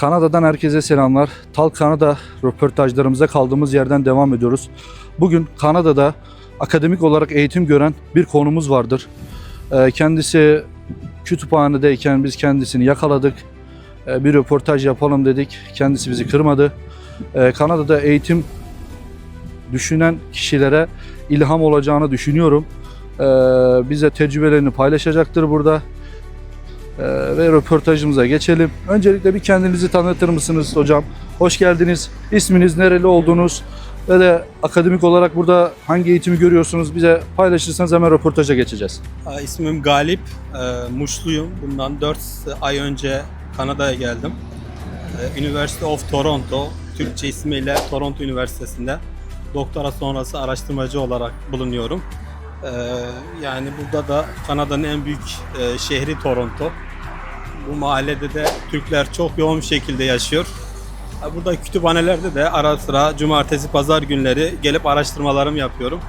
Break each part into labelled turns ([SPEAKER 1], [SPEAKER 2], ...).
[SPEAKER 1] Kanada'dan herkese selamlar. Tal Kanada röportajlarımıza kaldığımız yerden devam ediyoruz. Bugün Kanada'da akademik olarak eğitim gören bir konumuz vardır. Ee, Kendisi kütüphanedeyken biz kendisini yakaladık. Ee, Bir röportaj yapalım dedik. Kendisi bizi kırmadı. Ee, Kanada'da eğitim düşünen kişilere ilham olacağını düşünüyorum. Bize tecrübelerini paylaşacaktır burada. Ee, ve röportajımıza geçelim. Öncelikle bir kendinizi tanıtır mısınız hocam? Hoş geldiniz. İsminiz, nereli olduğunuz ve de akademik olarak burada hangi eğitimi görüyorsunuz bize paylaşırsanız hemen röportaja geçeceğiz.
[SPEAKER 2] İsmim Galip, Ee, Muşluyum. Bundan 4 ay önce Kanada'ya geldim. Ee, University of Toronto, Türkçe ismiyle Toronto Üniversitesi'nde doktora sonrası araştırmacı olarak bulunuyorum. Yani burada da Kanada'nın en büyük e, şehri Toronto. Bu mahallede de Türkler çok yoğun şekilde yaşıyor. Burada kütüphanelerde de ara sıra cumartesi, pazar günleri gelip araştırmalarımı yapıyorum.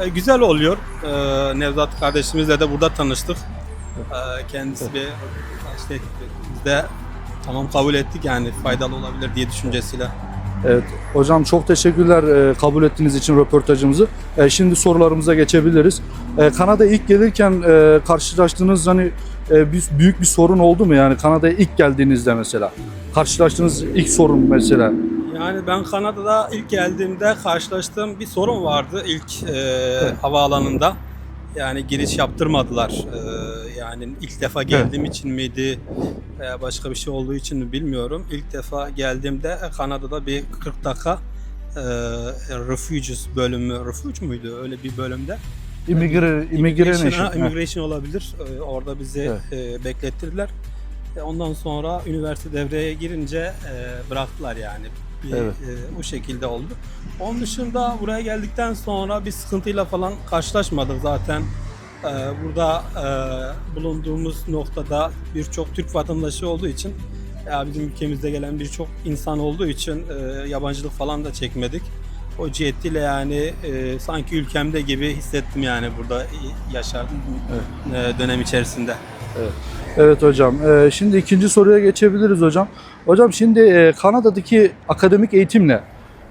[SPEAKER 2] E, güzel oluyor. E, Nevzat kardeşimizle de burada tanıştık. E, kendisi bir işte de tamam kabul ettik yani faydalı olabilir diye düşüncesiyle.
[SPEAKER 1] Evet hocam çok teşekkürler kabul ettiğiniz için röportajımızı. Şimdi sorularımıza geçebiliriz. Kanada ilk gelirken karşılaştığınız hani e, bir, büyük bir sorun oldu mu yani Kanada'ya ilk geldiğinizde mesela? Karşılaştığınız ilk sorun mesela.
[SPEAKER 2] Yani ben Kanada'da ilk geldiğimde karşılaştığım bir sorun vardı ilk e, havaalanında. Yani giriş yaptırmadılar. E, yani ilk defa geldiğim için miydi veya başka bir şey olduğu için mi bilmiyorum. İlk defa geldiğimde Kanada'da bir 40 dakika e, refugees bölümü, refuge muydu öyle bir bölümde?
[SPEAKER 1] Immigre,
[SPEAKER 2] Immigration,
[SPEAKER 1] immigration.
[SPEAKER 2] ha,
[SPEAKER 1] Heh.
[SPEAKER 2] immigration olabilir. Ee, Orada bizi
[SPEAKER 1] Evet.
[SPEAKER 2] e, beklettirdiler. E, Ondan sonra üniversite devreye girince e, bıraktılar yani. Bir,
[SPEAKER 1] Evet.
[SPEAKER 2] e, o şekilde oldu. Onun dışında buraya geldikten sonra bir sıkıntıyla falan karşılaşmadık zaten. E, Burada e, bulunduğumuz noktada birçok Türk vatandaşı olduğu için ya bizim ülkemizde gelen birçok insan olduğu için e, yabancılık falan da çekmedik. O cihetiyle yani e, sanki ülkemde gibi hissettim yani burada yaşardım e, dönem içerisinde.
[SPEAKER 1] Evet hocam. Ee, şimdi ikinci soruya geçebiliriz hocam. Hocam şimdi e, Kanada'daki akademik eğitimle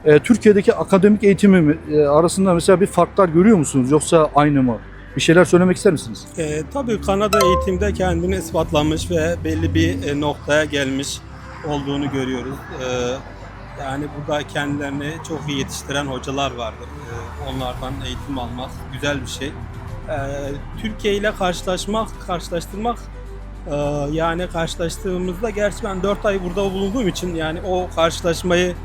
[SPEAKER 1] e, Türkiye'deki akademik eğitimi mi- e, arasında mesela bir farklar görüyor musunuz yoksa aynı mı? Bir şeyler söylemek ister misiniz?
[SPEAKER 2] E, tabii Kanada eğitimde kendini ispatlamış ve belli bir e, noktaya gelmiş olduğunu görüyoruz. E, yani burada kendilerini çok iyi yetiştiren hocalar vardır. E, onlardan eğitim almak güzel bir şey. E, Türkiye ile karşılaşmak, karşılaştırmak e, yani karşılaştığımızda gerçi ben 4 ay burada bulunduğum için yani o karşılaşmayı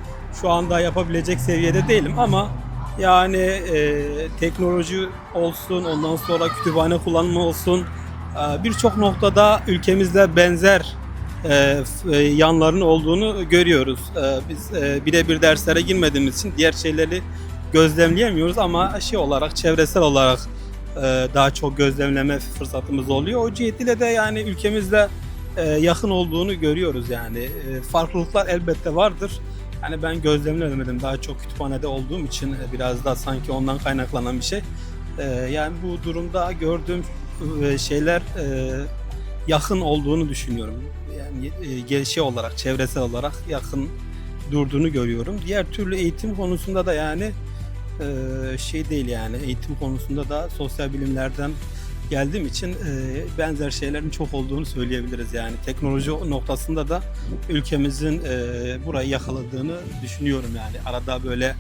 [SPEAKER 2] şu anda yapabilecek seviyede değilim ama yani e, teknoloji olsun, ondan sonra kütüphane kullanımı olsun, e, birçok noktada ülkemizde benzer e, e, yanların olduğunu görüyoruz. E, biz e, birebir derslere girmediğimiz için diğer şeyleri gözlemleyemiyoruz ama şey olarak, çevresel olarak e, daha çok gözlemleme fırsatımız oluyor. O cihetiyle de yani ülkemizde e, yakın olduğunu görüyoruz yani. E, farklılıklar elbette vardır. Yani ben gözlemlemedim. Daha çok kütüphanede olduğum için e, biraz da sanki ondan kaynaklanan bir şey. E, yani bu durumda gördüğüm e, şeyler e, yakın olduğunu düşünüyorum. Yani e, gelişi olarak, çevresel olarak yakın durduğunu görüyorum. Diğer türlü eğitim konusunda da yani e, şey değil yani eğitim konusunda da sosyal bilimlerden geldiğim için e, benzer şeylerin çok olduğunu söyleyebiliriz. Yani teknoloji noktasında da ülkemizin burayı yakaladığını düşünüyorum yani. Arada böyle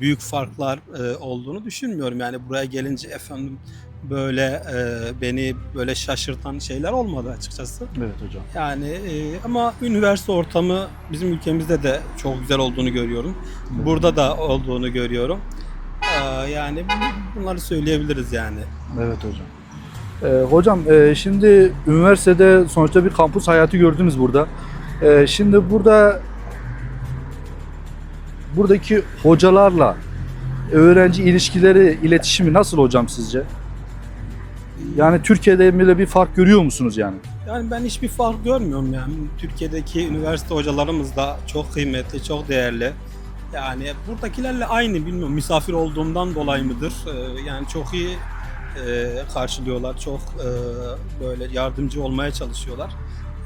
[SPEAKER 2] büyük farklar e, olduğunu düşünmüyorum. Yani buraya gelince efendim böyle e, beni böyle şaşırtan şeyler olmadı açıkçası.
[SPEAKER 1] Evet hocam.
[SPEAKER 2] Yani e, ama üniversite ortamı bizim ülkemizde de çok güzel olduğunu görüyorum. Burada da olduğunu görüyorum. Ee, yani bu- bunları söyleyebiliriz yani.
[SPEAKER 1] Evet hocam. Ee, hocam e, şimdi üniversitede sonuçta bir kampüs hayatı gördünüz burada. Ee, şimdi burada buradaki hocalarla öğrenci ilişkileri, iletişimi nasıl hocam sizce? Yani Türkiye'de bile bir fark görüyor musunuz yani?
[SPEAKER 2] Yani ben hiçbir fark görmüyorum yani. Türkiye'deki üniversite hocalarımız da çok kıymetli, çok değerli. Yani buradakilerle aynı bilmiyorum misafir olduğumdan dolayı mıdır? Ee, yani çok iyi e, karşılıyorlar, çok e, böyle yardımcı olmaya çalışıyorlar.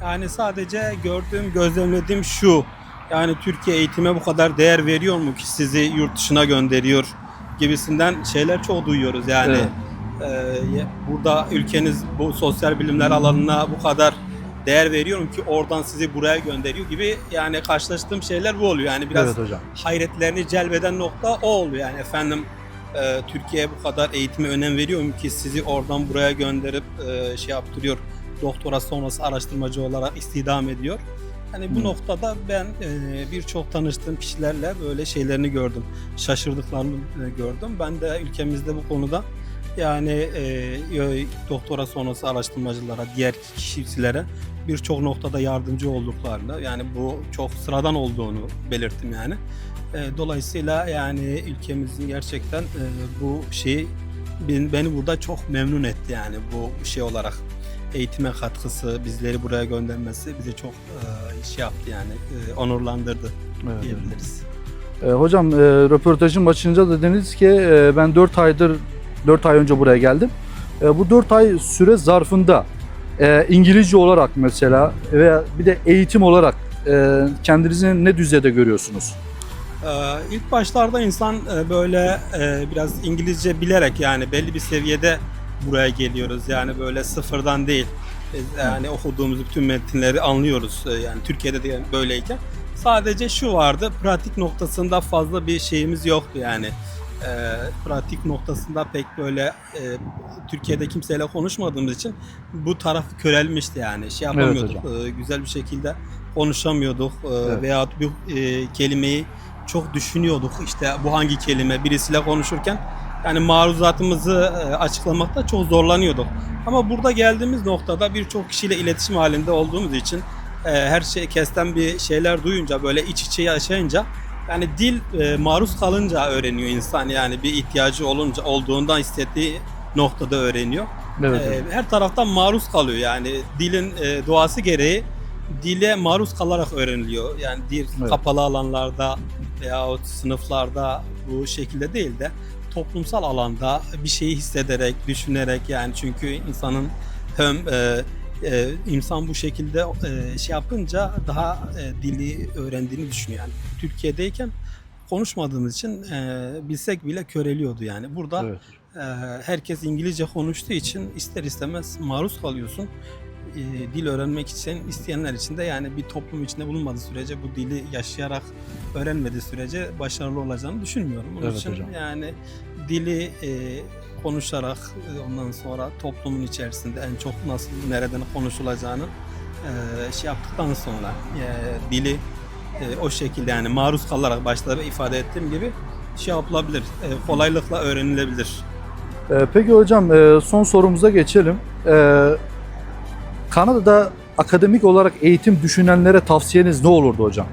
[SPEAKER 2] Yani sadece gördüğüm, gözlemlediğim şu. Yani Türkiye eğitime bu kadar değer veriyor mu ki sizi yurt dışına gönderiyor gibisinden şeyler çok duyuyoruz. Yani
[SPEAKER 1] Evet.
[SPEAKER 2] e, burada ülkeniz bu sosyal bilimler alanına bu kadar değer veriyor mu ki oradan sizi buraya gönderiyor gibi yani karşılaştığım şeyler bu oluyor. Yani biraz
[SPEAKER 1] Evet hocam.
[SPEAKER 2] hayretlerini celbeden nokta o oluyor. Yani efendim e, Türkiye bu kadar eğitime önem veriyor mu ki sizi oradan buraya gönderip e, şey yaptırıyor. Doktora sonrası araştırmacı olarak istihdam ediyor. Hani bu
[SPEAKER 1] Hı.
[SPEAKER 2] noktada ben e, birçok tanıştığım kişilerle böyle şeylerini gördüm. Şaşırdıklarını e, gördüm. Ben de ülkemizde bu konuda yani e, doktora sonrası araştırmacılara, diğer kişilere birçok noktada yardımcı olduklarını yani bu çok sıradan olduğunu belirttim yani. E, dolayısıyla yani ülkemizin gerçekten e, bu şeyi ben- beni burada çok memnun etti yani bu şey olarak eğitime katkısı, bizleri buraya göndermesi bizi çok e, şey yaptı yani e, onurlandırdı
[SPEAKER 1] Evet.
[SPEAKER 2] diyebiliriz.
[SPEAKER 1] E, hocam e, röportajın başında da dediniz ki e, ben 4 aydır 4 ay önce buraya geldim. E, bu 4 ay süre zarfında e, İngilizce olarak mesela veya bir de eğitim olarak e, kendinizi ne düzeyde görüyorsunuz?
[SPEAKER 2] Ee, ilk başlarda insan e, böyle e, biraz İngilizce bilerek yani belli bir seviyede buraya geliyoruz. Yani böyle sıfırdan değil. Biz yani okuduğumuz bütün metinleri anlıyoruz. Ee, Yani Türkiye'de de böyleyken. Sadece şu vardı, pratik noktasında fazla bir şeyimiz yoktu yani. Ee, pratik noktasında pek böyle e, Türkiye'de kimseyle konuşmadığımız için bu taraf körelmişti yani. Şey yapamıyorduk, e, güzel bir şekilde konuşamıyorduk e,
[SPEAKER 1] Evet.
[SPEAKER 2] veyahut bir e, kelimeyi çok düşünüyorduk. İşte bu hangi kelime birisiyle konuşurken yani maruzatımızı e, açıklamakta çok zorlanıyorduk. Ama burada geldiğimiz noktada birçok kişiyle iletişim halinde olduğumuz için e, her şey kesten bir şeyler duyunca böyle iç içe yaşayınca yani dil e, maruz kalınca öğreniyor insan yani bir ihtiyacı olunca olduğundan hissettiği noktada öğreniyor.
[SPEAKER 1] Evet.
[SPEAKER 2] Ee, her taraftan maruz kalıyor yani dilin doğası gereği dile maruz kalarak öğreniliyor. Yani dil
[SPEAKER 1] Evet.
[SPEAKER 2] kapalı alanlarda veyahut sınıflarda bu şekilde değil de toplumsal alanda bir şeyi hissederek, düşünerek yani çünkü insanın hem e, e, insan bu şekilde e, şey yapınca daha e, dili öğrendiğini düşünüyor. Yani Türkiye'deyken konuşmadığımız için e, bilsek bile köreliyordu yani. Burada
[SPEAKER 1] evet.
[SPEAKER 2] ee, herkes İngilizce konuştuğu için ister istemez maruz kalıyorsun. Ee, dil öğrenmek için isteyenler için de yani bir toplum içinde bulunmadığı sürece bu dili yaşayarak öğrenmediği sürece başarılı olacağını düşünmüyorum. Onun
[SPEAKER 1] Evet
[SPEAKER 2] için
[SPEAKER 1] hocam.
[SPEAKER 2] yani dili e, konuşarak e, ondan sonra toplumun içerisinde en çok nasıl nereden konuşulacağını e, şey yaptıktan sonra e, dili e, o şekilde yani maruz kalarak başta da ifade ettiğim gibi şey yapılabilir, e, kolaylıkla öğrenilebilir.
[SPEAKER 1] E, peki hocam e, son sorumuza geçelim. Kanada'da akademik olarak eğitim düşünenlere tavsiyeniz ne olurdu hocam?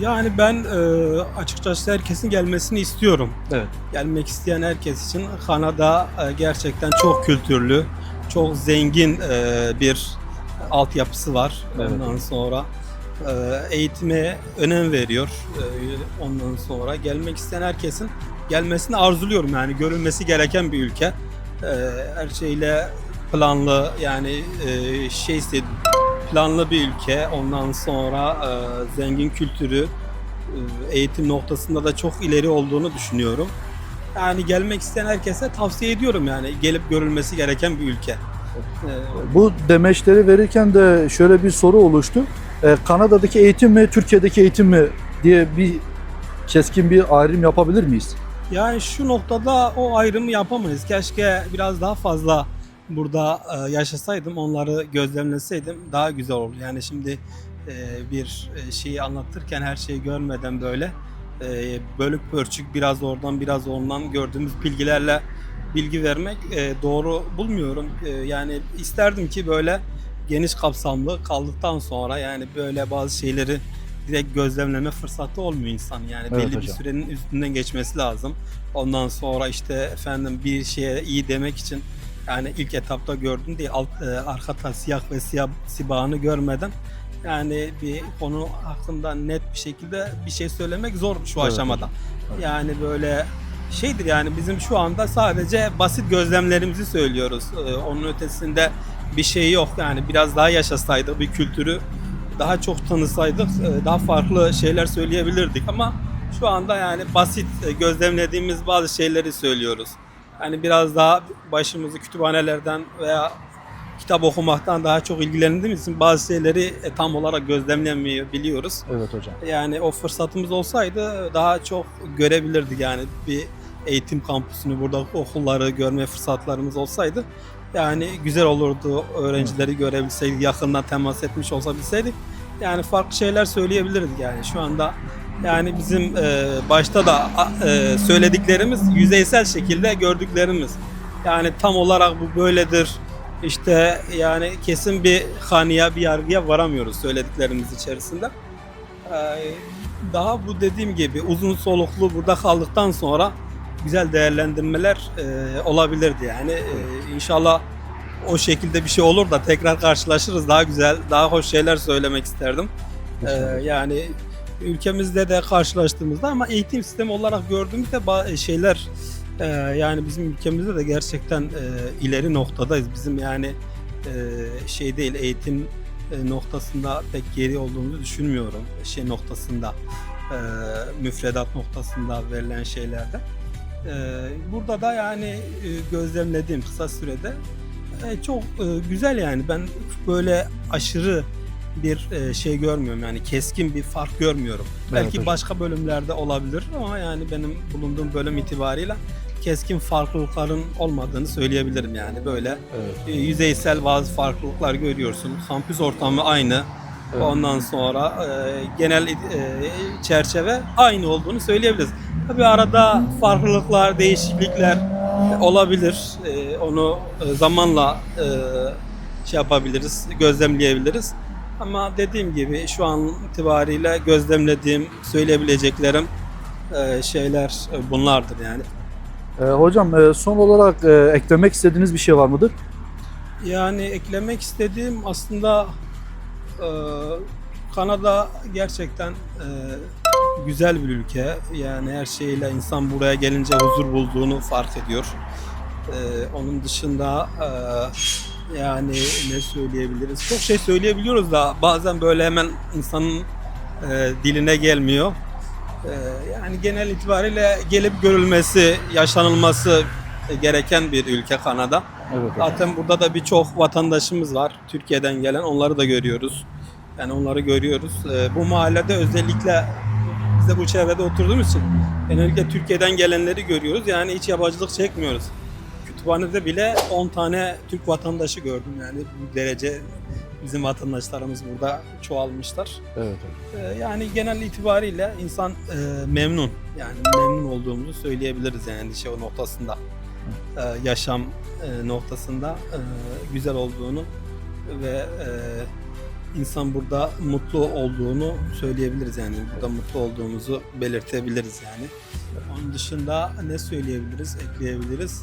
[SPEAKER 2] Yani ben e, açıkçası herkesin gelmesini istiyorum.
[SPEAKER 1] Evet.
[SPEAKER 2] Gelmek isteyen herkes için Kanada e, gerçekten çok kültürlü, çok zengin e, bir altyapısı var.
[SPEAKER 1] Evet.
[SPEAKER 2] Ondan sonra e, eğitime önem veriyor. E, ondan sonra gelmek isteyen herkesin gelmesini arzuluyorum. Yani görülmesi gereken bir ülke. E, her şeyle planlı yani e, şeyse planlı bir ülke. Ondan sonra e, zengin kültürü, e, eğitim noktasında da çok ileri olduğunu düşünüyorum. Yani gelmek isteyen herkese tavsiye ediyorum yani gelip görülmesi gereken bir ülke. E,
[SPEAKER 1] Bu demeçleri verirken de şöyle bir soru oluştu. E, Kanada'daki eğitim mi, Türkiye'deki eğitim mi diye bir keskin bir ayrım yapabilir miyiz?
[SPEAKER 2] Yani şu noktada o ayrımı yapamayız. Keşke biraz daha fazla burada e, yaşasaydım, onları gözlemleseydim daha güzel olur. Yani şimdi e, bir e, şeyi anlatırken her şeyi görmeden böyle bölük pörçük biraz oradan biraz ondan gördüğümüz bilgilerle bilgi vermek doğru bulmuyorum. Yani isterdim ki böyle geniş kapsamlı kaldıktan sonra yani böyle bazı şeyleri direkt gözlemleme fırsatı olmuyor insan. Yani
[SPEAKER 1] Evet
[SPEAKER 2] belli bir
[SPEAKER 1] hocam.
[SPEAKER 2] sürenin üstünden geçmesi lazım. Ondan sonra işte efendim bir şeye iyi demek için yani ilk etapta gördüm değil alt, e, arka siyah ve siyah sibağını görmeden yani bir konu hakkında net bir şekilde bir şey söylemek zor şu
[SPEAKER 1] Evet
[SPEAKER 2] aşamada.
[SPEAKER 1] Evet.
[SPEAKER 2] Yani böyle şeydir yani bizim şu anda sadece basit gözlemlerimizi söylüyoruz. Ee, onun ötesinde bir şey yok. Yani biraz daha yaşasaydık bir kültürü daha çok tanısaydık e, daha farklı şeyler söyleyebilirdik ama şu anda yani basit e, gözlemlediğimiz bazı şeyleri söylüyoruz. Yani biraz daha başımızı kütüphanelerden veya kitap okumaktan daha çok ilgilendiğimiz için bazı şeyleri e, tam olarak gözlemlemeyebiliyoruz.
[SPEAKER 1] Evet hocam.
[SPEAKER 2] Yani o fırsatımız olsaydı daha çok görebilirdik yani bir eğitim kampüsünü burada okulları görme fırsatlarımız olsaydı yani güzel olurdu öğrencileri görebilseydik yakından temas etmiş olabilseydik yani farklı şeyler söyleyebilirdik yani şu anda yani bizim e, başta da e, söylediklerimiz yüzeysel şekilde gördüklerimiz yani tam olarak bu böyledir işte yani kesin bir kanıya bir yargıya varamıyoruz söylediklerimiz içerisinde. Ee, daha bu dediğim gibi uzun soluklu burada kaldıktan sonra güzel değerlendirmeler e, olabilirdi yani. Ee, inşallah o şekilde bir şey olur da tekrar karşılaşırız. Daha güzel, daha hoş şeyler söylemek isterdim. Ee, yani ülkemizde de karşılaştığımızda ama eğitim sistemi olarak gördüğümüzde ba- şeyler e, yani bizim ülkemizde de gerçekten e, ileri noktadayız. Bizim yani e, şey değil eğitim e, noktasında pek geri olduğumuzu düşünmüyorum. Şey noktasında, e, müfredat noktasında verilen şeylerde. E, burada da yani e, gözlemlediğim kısa sürede e, çok e, güzel yani. Ben böyle aşırı bir e, şey görmüyorum yani keskin bir fark görmüyorum. Belki
[SPEAKER 1] hocam.
[SPEAKER 2] başka bölümlerde olabilir ama yani benim bulunduğum bölüm itibarıyla keskin farklılıkların olmadığını söyleyebilirim yani böyle
[SPEAKER 1] Evet.
[SPEAKER 2] e, yüzeysel bazı farklılıklar görüyorsun. Kampüs ortamı aynı.
[SPEAKER 1] Evet.
[SPEAKER 2] Ondan sonra e, genel e, çerçeve aynı olduğunu söyleyebiliriz. Tabii arada farklılıklar, değişiklikler olabilir. E, onu zamanla e, şey yapabiliriz, gözlemleyebiliriz. Ama dediğim gibi şu an itibariyle gözlemlediğim, söyleyebileceklerim e, şeyler e, bunlardır yani.
[SPEAKER 1] Ee, hocam e, son olarak e, eklemek istediğiniz bir şey var mıdır?
[SPEAKER 2] Yani eklemek istediğim aslında e, Kanada gerçekten e, güzel bir ülke. Yani her şeyle insan buraya gelince huzur bulduğunu fark ediyor. E, onun dışında e, yani ne söyleyebiliriz? Çok şey söyleyebiliyoruz da bazen böyle hemen insanın e, diline gelmiyor. E, yani genel itibariyle gelip görülmesi, yaşanılması gereken bir ülke Kanada.
[SPEAKER 1] Evet.
[SPEAKER 2] Zaten burada da birçok vatandaşımız var. Türkiye'den gelen onları da görüyoruz. Yani onları görüyoruz. Ee, bu mahallede özellikle biz de bu çevrede oturduğumuz için genellikle Türkiye'den gelenleri görüyoruz. Yani hiç yabancılık çekmiyoruz. Kütüphanede bile 10 tane Türk vatandaşı gördüm. Yani bu derece bizim vatandaşlarımız burada çoğalmışlar.
[SPEAKER 1] Evet.
[SPEAKER 2] Ee, yani genel itibariyle insan e, memnun. Yani memnun olduğumuzu söyleyebiliriz yani şey o noktasında. Ee, yaşam e, noktasında e, güzel olduğunu ve e, insan burada mutlu olduğunu söyleyebiliriz yani. Burada mutlu olduğumuzu belirtebiliriz yani. Onun dışında ne söyleyebiliriz, ekleyebiliriz?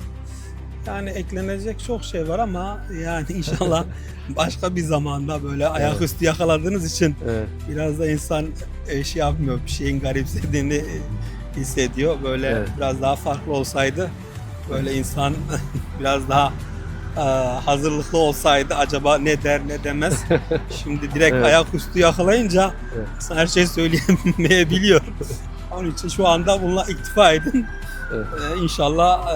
[SPEAKER 2] Yani eklenecek çok şey var ama yani inşallah başka bir zamanda böyle ayaküstü yakaladığınız için
[SPEAKER 1] Evet.
[SPEAKER 2] biraz da insan e, şey yapmıyor, bir şeyin garipsediğini e, hissediyor. Böyle
[SPEAKER 1] Evet.
[SPEAKER 2] biraz daha farklı olsaydı, böyle insan biraz daha e, hazırlıklı olsaydı acaba ne der ne demez. Şimdi direkt
[SPEAKER 1] Evet.
[SPEAKER 2] ayaküstü yakalayınca
[SPEAKER 1] Evet.
[SPEAKER 2] insan her şey söyleyemeyebiliyor. Onun için şu anda bununla iktifa edin.
[SPEAKER 1] Evet.
[SPEAKER 2] E, inşallah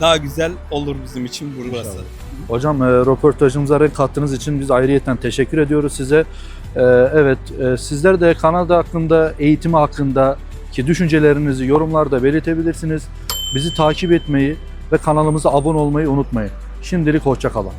[SPEAKER 2] daha güzel olur bizim için burası.
[SPEAKER 1] İnşallah. Hocam e, röportajımıza renk kattığınız için biz ayrıyeten teşekkür ediyoruz size. E, evet, e, sizler de Kanada hakkında, eğitimi hakkında ki düşüncelerinizi yorumlarda belirtebilirsiniz. Bizi takip etmeyi ve kanalımıza abone olmayı unutmayın. Şimdilik hoşça kalın.